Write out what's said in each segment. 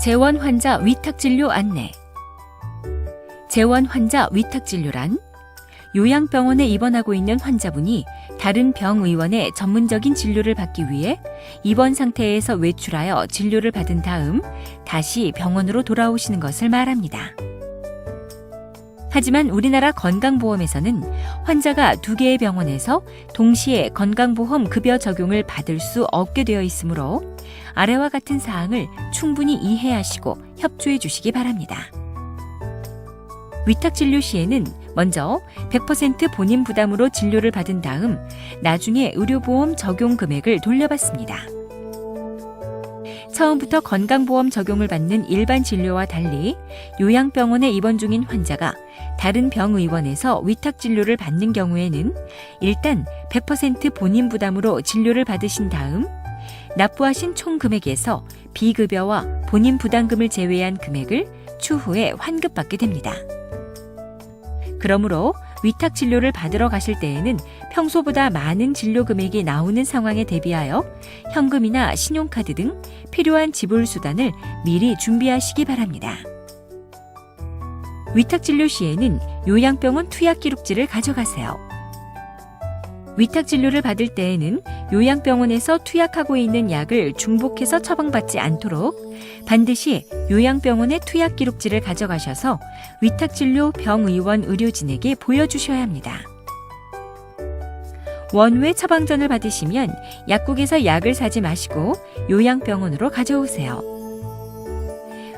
재원 환자 위탁 진료 안내. 재원 환자 위탁 진료란 요양병원에 입원하고 있는 환자분이 다른 병의원의 전문적인 진료를 받기 위해 입원 상태에서 외출하여 진료를 받은 다음 다시 병원으로 돌아오시는 것을 말합니다. 하지만 우리나라 건강보험에서는 환자가 두 개의 병원에서 동시에 건강보험 급여 적용을 받을 수 없게 되어 있으므로 아래와 같은 사항을 충분히 이해하시고 협조해 주시기 바랍니다. 위탁 진료 시에는 먼저 100% 본인 부담으로 진료를 받은 다음 나중에 의료보험 적용 금액을 돌려받습니다. 처음부터 건강보험 적용을 받는 일반 진료와 달리 요양병원에 입원 중인 환자가 다른 병의원에서 위탁 진료를 받는 경우에는 일단 100% 본인 부담으로 진료를 받으신 다음 납부하신 총 금액에서 비급여와 본인 부담금을 제외한 금액을 추후에 환급받게 됩니다. 그러므로 위탁 진료를 받으러 가실 때에는 평소보다 많은 진료 금액이 나오는 상황에 대비하여 현금이나 신용카드 등 필요한 지불 수단을 미리 준비하시기 바랍니다. 위탁 진료 시에는 요양병원 투약 기록지를 가져가세요. 위탁 진료를 받을 때에는 요양병원에서 투약하고 있는 약을 중복해서 처방받지 않도록 반드시 요양병원의 투약 기록지를 가져가셔서 위탁 진료 병의원 의료진에게 보여주셔야 합니다. 원외 처방전을 받으시면 약국에서 약을 사지 마시고 요양병원으로 가져오세요.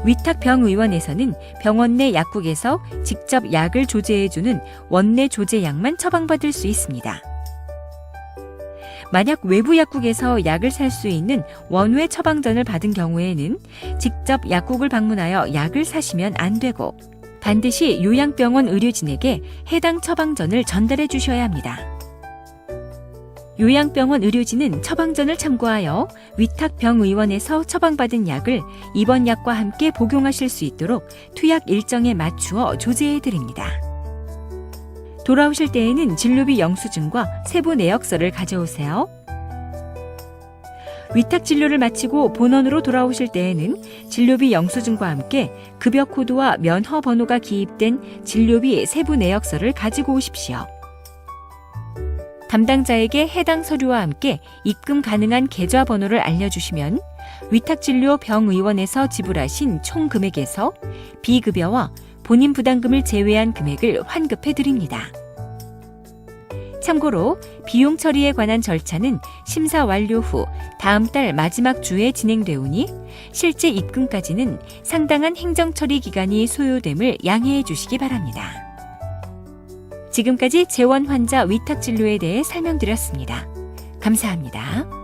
위탁 병의원에서는 병원 내 약국에서 직접 약을 조제해주는 원내 조제약만 처방받을 수 있습니다. 만약 외부 약국에서 약을 살 수 있는 원외 처방전을 받은 경우에는 직접 약국을 방문하여 약을 사시면 안 되고 반드시 요양병원 의료진에게 해당 처방전을 전달해 주셔야 합니다. 요양병원 의료진은 처방전을 참고하여 위탁병의원에서 처방받은 약을 입원 약과 함께 복용하실 수 있도록 투약 일정에 맞추어 조제해 드립니다. 돌아오실 때에는 진료비 영수증과 세부 내역서를 가져오세요. 위탁 진료를 마치고 본원으로 돌아오실 때에는 진료비 영수증과 함께 급여 코드와 면허 번호가 기입된 진료비 세부 내역서를 가지고 오십시오. 담당자에게 해당 서류와 함께 입금 가능한 계좌 번호를 알려주시면 위탁 진료 병의원에서 지불하신 총 금액에서 비급여와 본인 부담금을 제외한 금액을 환급해 드립니다. 참고로 비용 처리에 관한 절차는 심사 완료 후 다음 달 마지막 주에 진행되오니 실제 입금까지는 상당한 행정 처리 기간이 소요됨을 양해해 주시기 바랍니다. 지금까지 재원 환자 위탁 진료에 대해 설명드렸습니다. 감사합니다.